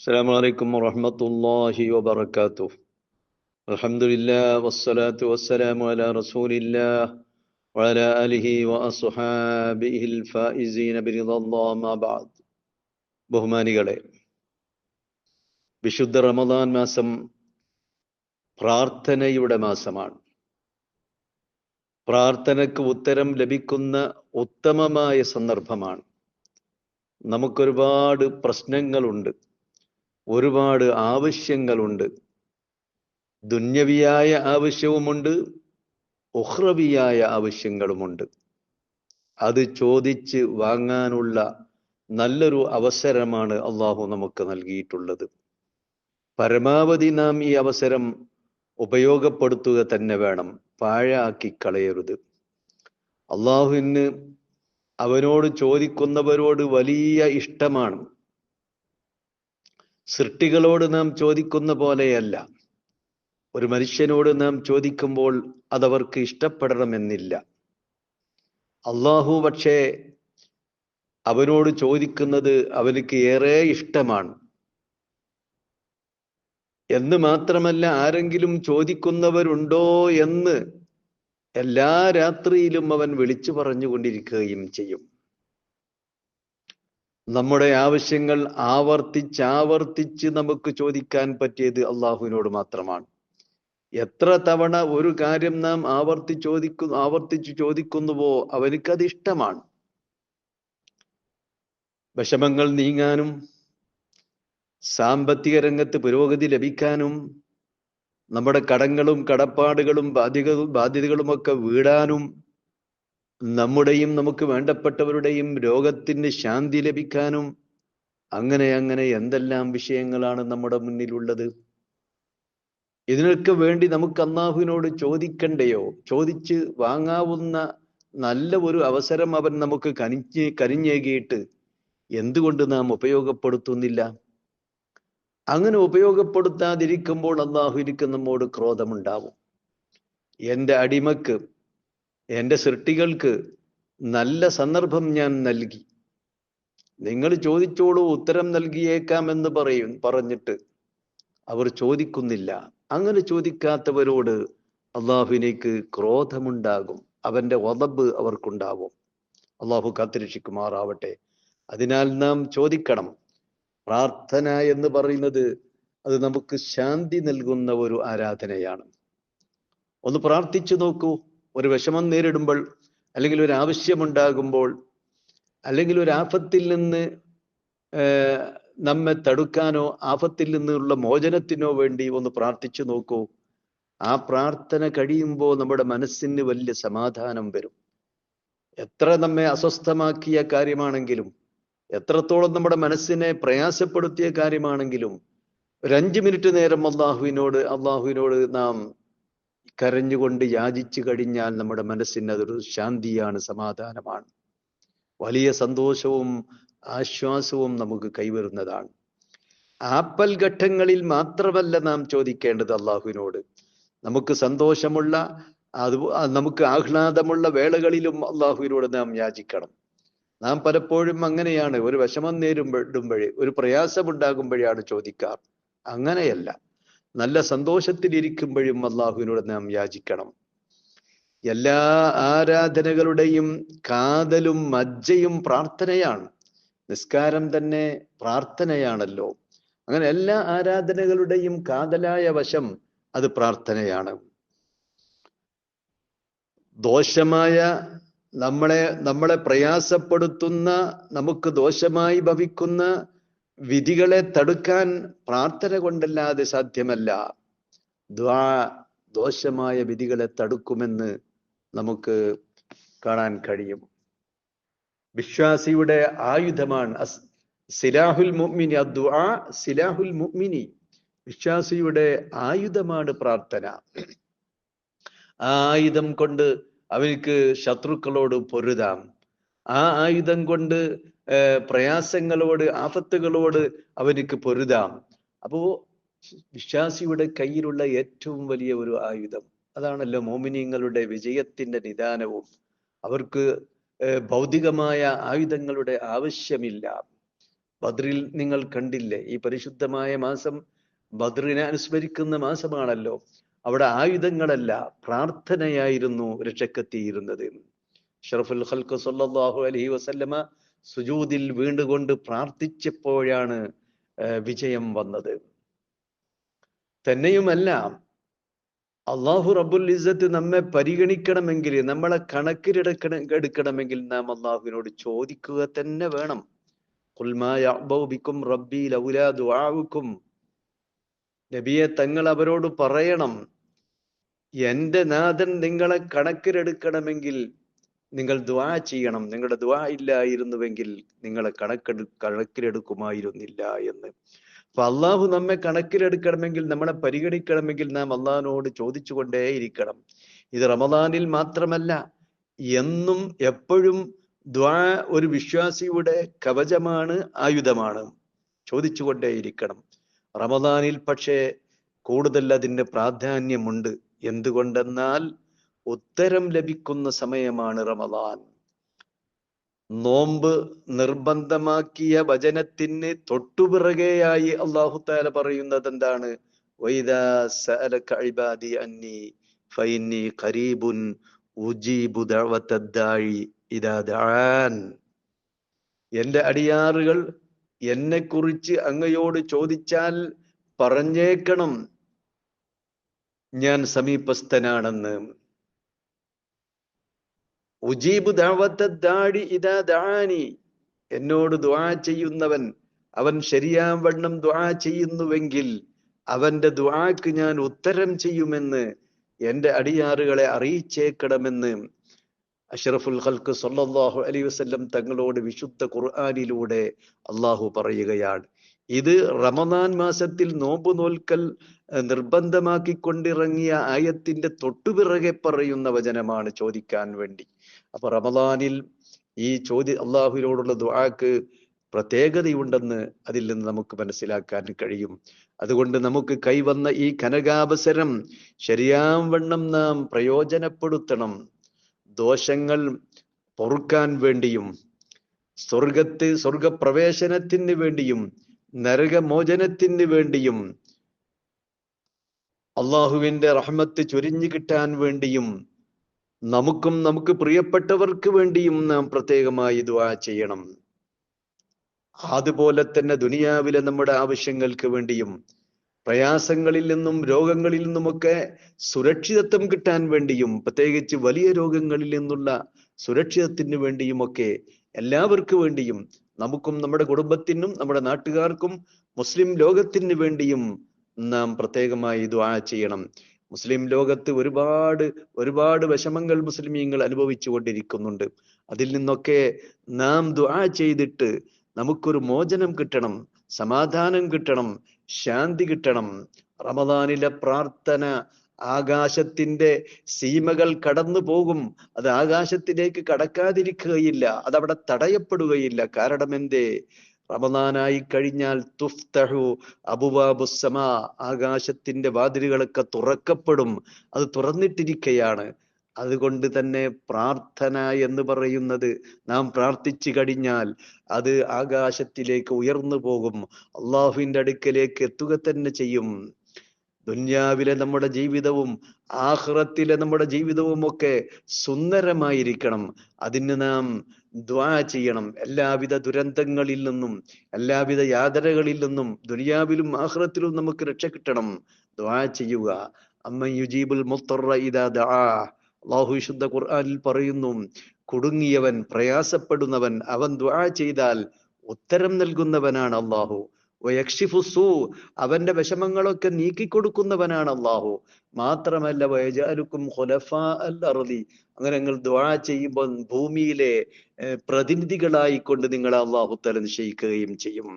السلام عليكم ورحمة الله وبركاته الحمد لله والصلاة والسلام على رسول الله وعلى آله وأصحابه الفائزين برضا الله ما بعد ബഹുമാനികളെ വിശുദ്ധ റമദാൻ മാസം പ്രാർത്ഥനയുടെ മാസമാണ് പ്രാർത്ഥനയ്ക്ക് ഉത്തരം ലഭിക്കുന്ന ഉത്തമമായ സന്ദർഭമാണ് നമുക്കൊരുപാട് പ്രശ്നങ്ങളുണ്ട് ഒരുപാട് ആവശ്യങ്ങളുണ്ട്. ദുന്യവിയായ ആവശ്യവുമുണ്ട് ഉഹ്രവിയായ ആവശ്യങ്ങളുമുണ്ട്. അത് ചോദിച്ച് വാങ്ങാനുള്ള നല്ലൊരു അവസരമാണ് അള്ളാഹു നമുക്ക് നൽകിയിട്ടുള്ളത്. പരമാവധി നാം ഈ അവസരം ഉപയോഗപ്പെടുത്തുക തന്നെ വേണം പാഴാക്കി കളയരുത്. അള്ളാഹുവിന് അവനോട് ചോദിക്കുന്നവരോട് വലിയ ഇഷ്ടമാണ്. സൃഷ്ടികളോട് നാം ചോദിക്കുന്ന പോലെയല്ല. ഒരു മനുഷ്യനോട് നാം ചോദിക്കുമ്പോൾ അതവർക്ക് ഇഷ്ടപ്പെടണമെന്നില്ല. അള്ളാഹു പക്ഷേ അവനോട് ചോദിക്കുന്നത് അവനക്ക് ഏറെ ഇഷ്ടമാണ്. എന്ന് മാത്രമല്ല ആരെങ്കിലും ചോദിക്കുന്നവരുണ്ടോ എന്ന് എല്ലാ രാത്രിയിലും അവൻ വിളിച്ചു പറഞ്ഞുകൊണ്ടിരിക്കുകയും ചെയ്യും. നമ്മുടെ ആവശ്യങ്ങൾ ആവർത്തിച്ചാവർത്തിച്ച് നമുക്ക് ചോദിക്കാൻ പറ്റിയത് അള്ളാഹുവിനോട് മാത്രമാണ്. എത്ര തവണ ഒരു കാര്യം നാം ആവർത്തി ചോദിക്കുന്നു ആവർത്തിച്ച് ചോദിക്കുന്നുവോ അവനിക്കത് ഇഷ്ടമാണ്. വിഷമങ്ങൾ നീങ്ങാനും സാമ്പത്തിക രംഗത്ത് പുരോഗതി ലഭിക്കാനും നമ്മുടെ കടങ്ങളും കടപ്പാടുകളും ബാധ്യത ബാധ്യതകളുമൊക്കെ വീടാനും നമ്മുടെയും നമുക്ക് വേണ്ടപ്പെട്ടവരുടെയും രോഗത്തിന് ശാന്തി ലഭിക്കാനും അങ്ങനെ അങ്ങനെ എന്തെല്ലാം വിഷയങ്ങളാണ് നമ്മുടെ മുന്നിലുള്ളത്? ഇതിനൊക്കെ വേണ്ടി നമുക്ക് അള്ളാഹുവിനോട് ചോദിക്കണ്ടയോ? ചോദിച്ച് വാങ്ങാവുന്ന നല്ല ഒരു അവസരം അവൻ നമുക്ക് കനിഞ്ഞ് കരിഞ്ഞേകിയിട്ട് എന്തുകൊണ്ട് നാം ഉപയോഗപ്പെടുത്തുന്നില്ല? അങ്ങനെ ഉപയോഗപ്പെടുത്താതിരിക്കുമ്പോൾ അള്ളാഹുവിനിക്ക് നമ്മോട് ക്രോധമുണ്ടാവും. എന്റെ അടിമക്ക് എന്റെ സൃഷ്ടികൾക്ക് നല്ല സന്ദർഭം ഞാൻ നൽകി. നിങ്ങൾ ചോദിച്ചോളൂ ഉത്തരം നൽകിയേക്കാം എന്ന് പറയും പറഞ്ഞിട്ട് അവർ ചോദിക്കുന്നില്ല. അങ്ങനെ ചോദിക്കാത്തവരോട് അള്ളാഹുവിനേക്ക് ക്രോധമുണ്ടാകും. അവന്റെ ഒതബ് അവർക്കുണ്ടാവും. അള്ളാഹു കാത്തിരക്ഷിക്കുമാറാവട്ടെ. അതിനാൽ നാം ചോദിക്കണം പ്രാർത്ഥന എന്ന് പറയുന്നത് അത് നമുക്ക് ശാന്തി നൽകുന്ന ഒരു ആരാധനയാണ്. ഒന്ന് പ്രാർത്ഥിച്ചു നോക്കൂ. ഒരു വിഷമം നേരിടുമ്പോൾ അല്ലെങ്കിൽ ഒരു ആവശ്യമുണ്ടാകുമ്പോൾ അല്ലെങ്കിൽ ഒരു ആപത്തിൽ നിന്ന് നമ്മെ തടുക്കാനോ ആപത്തിൽ നിന്നുള്ള മോചനത്തിനോ വേണ്ടി ഒന്ന് പ്രാർത്ഥിച്ചു നോക്കൂ. ആ പ്രാർത്ഥന കഴിയുമ്പോൾ നമ്മുടെ മനസ്സിന് വലിയ സമാധാനം വരും. എത്ര നമ്മെ അസ്വസ്ഥമാക്കിയ കാര്യമാണെങ്കിലും എത്രത്തോളം നമ്മുടെ മനസ്സിനെ പ്രയാസപ്പെടുത്തിയ കാര്യമാണെങ്കിലും ഒരു അഞ്ചു മിനിറ്റ് നേരം അള്ളാഹുവിനോട് അള്ളാഹുവിനോട് നാം കരഞ്ഞുകൊണ്ട് യാചിച്ചു കഴിഞ്ഞാൽ നമ്മുടെ മനസ്സിന് അതൊരു ശാന്തിയാണ് സമാധാനമാണ്. വലിയ സന്തോഷവും ആശ്വാസവും നമുക്ക് കൈവരുന്നതാണ്. ആപ്പൽ ഘട്ടങ്ങളിൽ മാത്രമല്ല നാം ചോദിക്കേണ്ടത് അള്ളാഹുവിനോട്. നമുക്ക് സന്തോഷമുള്ള അത് നമുക്ക് ആഹ്ലാദമുള്ള വേളകളിലും അള്ളാഹുവിനോട് നാം യാചിക്കണം. നാം പലപ്പോഴും അങ്ങനെയാണ്. ഒരു വിഷമം നേരിടുമ്പോഴേ ഒരു പ്രയാസമുണ്ടാകുമ്പോഴാണ് ചോദിക്കാറ്. അങ്ങനെയല്ല. നല്ല സന്തോഷത്തിലിരിക്കുമ്പോഴും അള്ളാഹുവിനോട് നാം യാചിക്കണം. എല്ലാ ആരാധനകളുടെയും കാതലും മജ്ജയും പ്രാർത്ഥനയാണ്. നിസ്കാരം തന്നെ പ്രാർത്ഥനയാണല്ലോ. അങ്ങനെ എല്ലാ ആരാധനകളുടെയും കാതലായ വശം അത് പ്രാർത്ഥനയാണ്. ദോഷമായ നമ്മളെ നമ്മളെ പ്രയാസപ്പെടുത്തുന്ന നമുക്ക് ദോഷമായി ഭവിക്കുന്ന വിധികളെ തടുക്കാൻ പ്രാർത്ഥന കൊണ്ടല്ലാതെ സാധ്യമല്ല. ദ്വാ ദോഷമായ വിധികളെ തടുക്കുമെന്ന് നമുക്ക് കാണാൻ കഴിയും. വിശ്വാസിയുടെ ആയുധമാണ് സിലാഹുൽ മുഅ്മിനി അദ്വാ സിലാഹുൽ മുഅ്മിനി വിശ്വാസിയുടെ ആയുധമാണ് പ്രാർത്ഥന. ആ ആയുധം കൊണ്ട് അവർക്ക് ശത്രുക്കളോട് പൊരുതാം. ആ ആയുധം കൊണ്ട് പ്രയാസങ്ങളോട് ആപത്തുകളോട് അവനിക്ക് പൊരുതാം. അപ്പോ വിശ്വാസിയുടെ കയ്യിലുള്ള ഏറ്റവും വലിയ ഒരു ആയുധം അതാണല്ലോ മോമിനിയങ്ങളുടെ വിജയത്തിന്റെ നിദാനവും. അവർക്ക് ഭൗതികമായ ആയുധങ്ങളുടെ ആവശ്യമില്ല. ബദ്രിൽ നിങ്ങൾ കണ്ടില്ലേ? ഈ പരിശുദ്ധമായ മാസം ബദ്രിനെ അനുസ്മരിക്കുന്ന മാസമാണല്ലോ. അവിടെ ആയുധങ്ങളല്ല പ്രാർത്ഥനയായിരുന്നു രക്ഷക്കെത്തിയിരുന്നത്. ഷറഫുൽ ഖൽക്ക് സല്ലാഹു അലഹി വസല്ലമ സുജൂദിൽ വീണ്ടുകൊണ്ട് പ്രാർത്ഥിച്ചപ്പോഴാണ് വിജയം വന്നത്. തന്നെയുമല്ല അള്ളാഹു റബ്ബുൽ ഇസ്സത്ത് നമ്മെ പരിഗണിക്കണമെങ്കിൽ നമ്മളെ കണക്കിലെടുക്കണ എടുക്കണമെങ്കിൽ നാം അള്ളാഹുവിനോട് ചോദിക്കുക തന്നെ വേണം. ബിക്കും റബ്ബി ലൗലാ നബിയെ തങ്ങൾ അവരോട് പറയണം എന്റെ നാഥൻ നിങ്ങളെ കണക്കിലെടുക്കണമെങ്കിൽ നിങ്ങൾ ദ്വാ ചെയ്യണം. നിങ്ങളുടെ ദ്വാ ഇല്ലായിരുന്നുവെങ്കിൽ നിങ്ങളെ കണക്കെടു കണക്കിലെടുക്കുമായിരുന്നില്ല എന്ന്. അപ്പൊ അള്ളാഹു നമ്മെ കണക്കിലെടുക്കണമെങ്കിൽ നമ്മളെ പരിഗണിക്കണമെങ്കിൽ നാം അള്ളാഹിനോട് ചോദിച്ചുകൊണ്ടേയിരിക്കണം. ഇത് റമദാനിൽ മാത്രമല്ല എന്നും എപ്പോഴും ദ്വാ ഒരു വിശ്വാസിയുടെ കവചമാണ് ആയുധമാണ്. ചോദിച്ചുകൊണ്ടേയിരിക്കണം. റമദാനിൽ പക്ഷേ കൂടുതൽ അതിന് പ്രാധാന്യമുണ്ട്. എന്തുകൊണ്ടെന്നാൽ ഉത്തരം ലഭിക്കുന്ന സമയമാണ് റമദാൻ. നോമ്പ് നിർബന്ധമാക്കിയ വചനത്തിന് തൊട്ടുപിറകെയായി അള്ളാഹു താല പറയുന്നത് എന്താണ്? എന്റെ അടിയാറുകൾ എന്നെ കുറിച്ച് അങ്ങയോട് ചോദിച്ചാൽ പറഞ്ഞേക്കണം. ഞാൻ സമീപസ്ഥനാണെന്ന്. ഉജീബ് ദാവത്താടി ഇതാ ദാനി. എന്നോട് ദ്വാ ചെയ്യുന്നവൻ അവൻ ശരിയാം വണ്ണം ദ്വാ ചെയ്യുന്നുവെങ്കിൽ അവന്റെ ദ്വാക്ക് ഞാൻ ഉത്തരം ചെയ്യുമെന്ന് എന്റെ അടിയാറുകളെ അറിയിച്ചേക്കണമെന്ന് അഷറഫുൽ ഖൽക്ക് സല്ലല്ലാഹു അലൈഹി വസല്ലം തങ്ങളോട് വിശുദ്ധ ഖുർആാനിലൂടെ അള്ളാഹു പറയുകയാണ്. ഇത് റമദാൻ മാസത്തിൽ നോമ്പ് നോൽക്കൽ നിർബന്ധമാക്കി കൊണ്ടിറങ്ങിയ ആയത്തിന്റെ തൊട്ടുപിറകെ പറയുന്ന വചനമാണ് ചോദിക്കാൻ വേണ്ടി. അപ്പൊ റമദാനിൽ ഈ ചോദ്യ അള്ളാഹുവിനോടുള്ള ദുആക്ക് പ്രത്യേകതയുണ്ടെന്ന് അതിൽ നിന്ന് നമുക്ക് മനസ്സിലാക്കാൻ കഴിയും. അതുകൊണ്ട് നമുക്ക് കൈവന്ന ഈ കനകാവസരം ശരിയാവണ്ണം നാം പ്രയോജനപ്പെടുത്തണം. ദോഷങ്ങൾ പൊറുക്കാൻ വേണ്ടിയും സ്വർഗത്ത് സ്വർഗപ്രവേശനത്തിന് വേണ്ടിയും നരകമോചനത്തിന് വേണ്ടിയും അള്ളാഹുവിന്റെ റഹ്മത്ത് ചൊരിഞ്ഞു കിട്ടാൻ വേണ്ടിയും നമുക്കും നമുക്ക് പ്രിയപ്പെട്ടവർക്ക് വേണ്ടിയും നാം പ്രത്യേകമായി ദുആ ചെയ്യണം. അതുപോലെ തന്നെ ദുനിയാവിലെ നമ്മുടെ ആവശ്യങ്ങൾക്ക് വേണ്ടിയും പ്രയാസങ്ങളിൽ നിന്നും രോഗങ്ങളിൽ നിന്നുമൊക്കെ സുരക്ഷിതത്വം കിട്ടാൻ വേണ്ടിയും പ്രത്യേകിച്ച് വലിയ രോഗങ്ങളിൽ നിന്നുള്ള സുരക്ഷിതത്തിന് വേണ്ടിയുമൊക്കെ എല്ലാവർക്കു വേണ്ടിയും നമുക്കും നമ്മുടെ കുടുംബത്തിനും നമ്മുടെ നാട്ടുകാർക്കും മുസ്ലിം ലോകത്തിന് വേണ്ടിയും നാം പ്രത്യേകമായി ദുആ ചെയ്യണം. മുസ്ലിം ലോകത്ത് ഒരുപാട് ഒരുപാട് വിഷമങ്ങൾ മുസ്ലിമീങ്ങൾ അനുഭവിച്ചു കൊണ്ടിരിക്കുന്നുണ്ട്. അതിൽ നിന്നൊക്കെ നാം ദുആ ചെയ്തിട്ട് നമുക്കൊരു മോചനം കിട്ടണം സമാധാനം കിട്ടണം ശാന്തി കിട്ടണം. റമദാനിലെ പ്രാർത്ഥന ആകാശത്തിന്റെ സീമകൾ കടന്നു പോകും. അത് ആകാശത്തിലേക്ക് കടക്കാതിരിക്കുകയില്ല. അതവിടെ തടയപ്പെടുകയില്ല. കാരണം എന്തേ? റമദാനായി കഴിഞ്ഞാൽ തുഫ്തഹു അബുബാബുസമ ആകാശത്തിന്റെ വാതിലുകളൊക്കെ തുറക്കപ്പെടും. അത് തുറന്നിട്ടിരിക്കയാണ്. അതുകൊണ്ട് തന്നെ പ്രാർത്ഥന എന്ന് പറയുന്നത് നാം പ്രാർത്ഥിച്ചു കഴിഞ്ഞാൽ അത് ആകാശത്തിലേക്ക് ഉയർന്നു പോകും. അള്ളാഹുവിന്റെ അടുക്കലേക്ക് എത്തുക തന്നെ ചെയ്യും. ദുന്യാവിലെ നമ്മുടെ ജീവിതവും ആഹ്റത്തിലെ നമ്മുടെ ജീവിതവും ഒക്കെ സുന്ദരമായിരിക്കണം. അതിന് നാം ദ്വാ ചെയ്യണം. എല്ലാവിധ ദുരന്തങ്ങളിൽ നിന്നും എല്ലാവിധ യാതനകളിൽ നിന്നും ദുനിയാവിലും ആഹ്റത്തിലും നമുക്ക് രക്ഷ കിട്ടണം. ദ്വാ ചെയ്യുക. അമ്മ യുജീബുൽ മുത്തറ ഇദാ ദാ. ഖുർആനിൽ പറയുന്നു കുടുങ്ങിയവൻ പ്രയാസപ്പെടുന്നവൻ അവൻ ദ്വാ ചെയ്താൽ ഉത്തരം നൽകുന്നവനാണ് അള്ളാഹു അവന്റെ വിഷമങ്ങളൊക്കെ നീക്കിക്കൊടുക്കുന്നവനാണ് അള്ളാഹു മാത്രമല്ല വയജാലുക്കും അൽ അങ്ങനെ നിങ്ങൾ ദ്വാ ചെയ്യുമ്പോൾ ഭൂമിയിലെ പ്രതിനിധികളായിക്കൊണ്ട് നിങ്ങളെ അള്ളാഹു തല നിശ്ചയിക്കുകയും ചെയ്യും.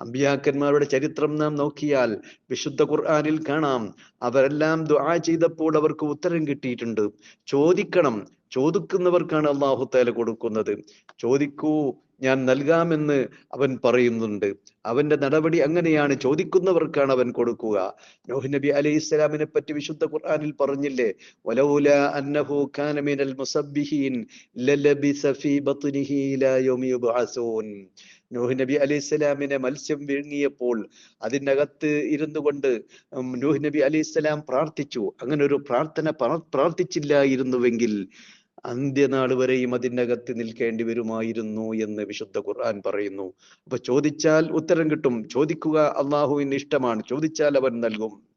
അമ്പിയാക്കന്മാരുടെ ചരിത്രം നാം നോക്കിയാൽ വിശുദ്ധ ഖുർആാനിൽ കാണാം. അവരെല്ലാം ദുആ ചെയ്തപ്പോൾ അവർക്ക് ഉത്തരം കിട്ടിയിട്ടുണ്ട്. ചോദിക്കണം. ചോദിക്കുന്നവർക്കാണ് അള്ളാഹു തല കൊടുക്കുന്നത്. ചോദിക്കൂ ഞാൻ നൽകാമെന്ന് അവൻ പറയുന്നുണ്ട്. അവന്റെ നടപടി അങ്ങനെയാണ്. ചോദിക്കുന്നവർക്കാണ് അവൻ കൊടുക്കുക. നോഹ് നബി അലൈഹി ഇസ്ലാമിനെ പറ്റി വിശുദ്ധ ഖുർആനിൽ പറഞ്ഞില്ലേ വലൗല അന്നഹു കാന മിനൽ ലലബിസ ഫീ ബത്നിഹി നൂഹ് നബി അലൈഹി സ്വലാമിനെ മത്സ്യം വിഴുങ്ങിയപ്പോൾ അതിനകത്ത് ഇരുന്നു കൊണ്ട് നൂഹ് നബി അലൈഹി സ്വലാം പ്രാർത്ഥിച്ചു. അങ്ങനെ ഒരു പ്രാർത്ഥന പ്രാർത്ഥിച്ചില്ലായിരുന്നുവെങ്കിൽ അന്ത്യനാൾ വരെയും അതിനകത്ത് നിൽക്കേണ്ടി വരുമായിരുന്നു എന്ന് വിശുദ്ധ ഖുർആൻ പറയുന്നു. അപ്പൊ ചോദിച്ചാൽ ഉത്തരം കിട്ടും. ചോദിക്കുക അള്ളാഹുവിന് ഇഷ്ടമാണ്. ചോദിച്ചാൽ അവൻ നൽകും.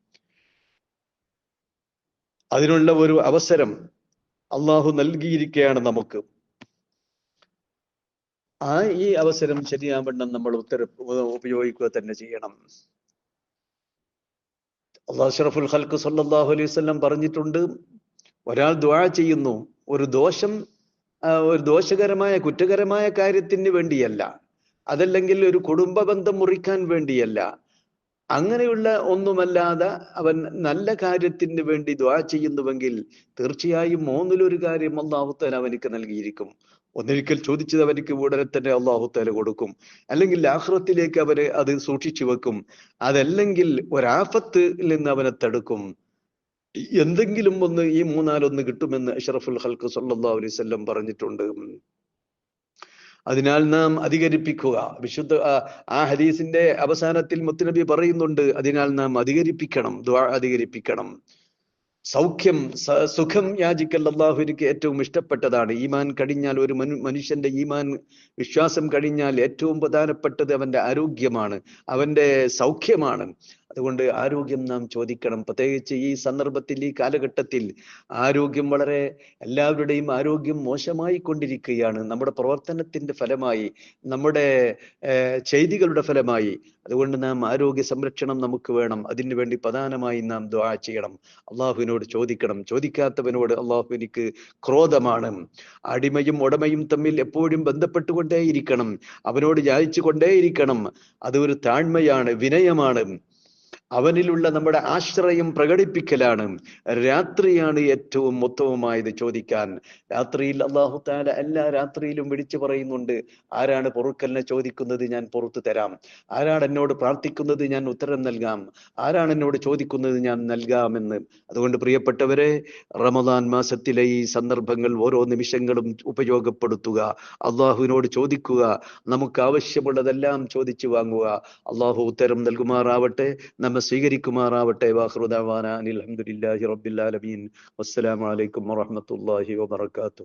അതിനുള്ള ഒരു അവസരം അള്ളാഹു നൽകിയിരിക്കുകയാണ് നമുക്ക്. ആ ഈ അവസരം ശരിയാവണ്ണം നമ്മൾ ഉത്തര ഉപയോഗിക്കുക തന്നെ ചെയ്യണം. അള്ളാഹു ഷറഫുൽ ഖൽക്ക് സല്ലാഹു അലൈഹി വസല്ലം പറഞ്ഞിട്ടുണ്ട്. ഒരാൾ ദ്വാ ചെയ്യുന്നു. ഒരു ദോഷം ഒരു ദോഷകരമായ കുറ്റകരമായ കാര്യത്തിന് വേണ്ടിയല്ല. അതല്ലെങ്കിൽ ഒരു കുടുംബ ബന്ധം മുറിക്കാൻ വേണ്ടിയല്ല. അങ്ങനെയുള്ള ഒന്നുമല്ലാതെ അവൻ നല്ല കാര്യത്തിന് വേണ്ടി ദ്വാ ചെയ്യുന്നുവെങ്കിൽ തീർച്ചയായും മൂന്നിലൊരു കാര്യം അള്ളാഹുത്താല അവനിക്ക് നൽകിയിരിക്കും. ഒന്നൊരിക്കൽ ചോദിച്ചത് അവനിക്ക് ഉടനെ തന്നെ അള്ളാഹുത്താല കൊടുക്കും. അല്ലെങ്കിൽ ആഹ്റത്തിലേക്ക് അവരെ അത് സൂക്ഷിച്ചു വെക്കും അതല്ലെങ്കിൽ ഒരാഫത്തിൽ നിന്ന് അവനെ തടുക്കും. എന്തെങ്കിലും ഒന്ന് ഈ മൂന്നാലൊന്ന് കിട്ടുമെന്ന് അഷറഫുൽ ഹൽക്ക് സല്ലല്ലാഹു അലൈഹി വസല്ലം പറഞ്ഞിട്ടുണ്ട്. അതിനാൽ നാം അധികരിപ്പിക്കുക. വിശുദ്ധ ആ- ആ ഹദീസിന്റെ അവസാനത്തിൽ മുത്തുനബി പറയുന്നുണ്ട് അതിനാൽ നാം അധികരിപ്പിക്കണം ദ്വാ അധികരിപ്പിക്കണം. സൗഖ്യം സുഖം യാചിക്കൽ അള്ളാഹുവിനിക്ക് ഏറ്റവും ഇഷ്ടപ്പെട്ടതാണ്. ഈമാൻ കഴിഞ്ഞാൽ ഒരു മനു മനുഷ്യന്റെ ഈമാൻ വിശ്വാസം കഴിഞ്ഞാൽ ഏറ്റവും പ്രധാനപ്പെട്ടത് അവന്റെ ആരോഗ്യമാണ് അവന്റെ സൗഖ്യമാണ്. അതുകൊണ്ട് ആരോഗ്യം നാം ചോദിക്കണം. പ്രത്യേകിച്ച് ഈ സന്ദർഭത്തിൽ ഈ കാലഘട്ടത്തിൽ ആരോഗ്യം വളരെ എല്ലാവരുടെയും ആരോഗ്യം മോശമായി കൊണ്ടിരിക്കുകയാണ് നമ്മുടെ പ്രവർത്തനത്തിന്റെ ഫലമായി നമ്മുടെ ചെയ്തികളുടെ ഫലമായി. അതുകൊണ്ട് നാം ആരോഗ്യ സംരക്ഷണം നമുക്ക് വേണം. അതിനു വേണ്ടി പ്രധാനമായി നാം ദ്വാ ചെയ്യണം. അള്ളാഹുവിനോട് ചോദിക്കണം. ചോദിക്കാത്തവനോട് അള്ളാഹു എനിക്ക് ക്രോധമാണ്. അടിമയും ഉടമയും തമ്മിൽ എപ്പോഴും ബന്ധപ്പെട്ടുകൊണ്ടേയിരിക്കണം. അവനോട് യാചിച്ചു കൊണ്ടേയിരിക്കണം അത് ഒരു താഴ്മയാണ് വിനയമാണ്. അവനിലുള്ള നമ്മുടെ ആശ്രയം പ്രകടിപ്പിക്കലാണ്. രാത്രിയാണ് ഏറ്റവും ഉത്തമമായത് ചോദിക്കാൻ. രാത്രിയിൽ അള്ളാഹു താല എല്ലാ രാത്രിയിലും വിളിച്ചു പറയുന്നുണ്ട്. ആരാണ് പൊറുക്കലിനെ ചോദിക്കുന്നത് ഞാൻ പുറത്തു തരാം. ആരാണ് എന്നോട് പ്രാർത്ഥിക്കുന്നത് ഞാൻ ഉത്തരം നൽകാം. ആരാണ് എന്നോട് ചോദിക്കുന്നത് ഞാൻ നൽകാമെന്ന്. അതുകൊണ്ട് പ്രിയപ്പെട്ടവരെ റമദാൻ മാസത്തിലെ ഈ സന്ദർഭങ്ങൾ ഓരോ നിമിഷങ്ങളും ഉപയോഗപ്പെടുത്തുക. അള്ളാഹുവിനോട് ചോദിക്കുക. നമുക്ക് ആവശ്യമുള്ളതെല്ലാം ചോദിച്ചു വാങ്ങുക. അള്ളാഹു ഉത്തരം നൽകുമാറാവട്ടെ. നമ്മെ സ്വീകരിക്കുമാറാവട്ടെ. വാഹൃദാന അലഹമുല്ലാഹി റബ്ബിൽ ആലമീൻ. വസ്സലാമു അലൈക്കും വറഹ്മത്തുള്ളാഹി വബറകാതുഹു.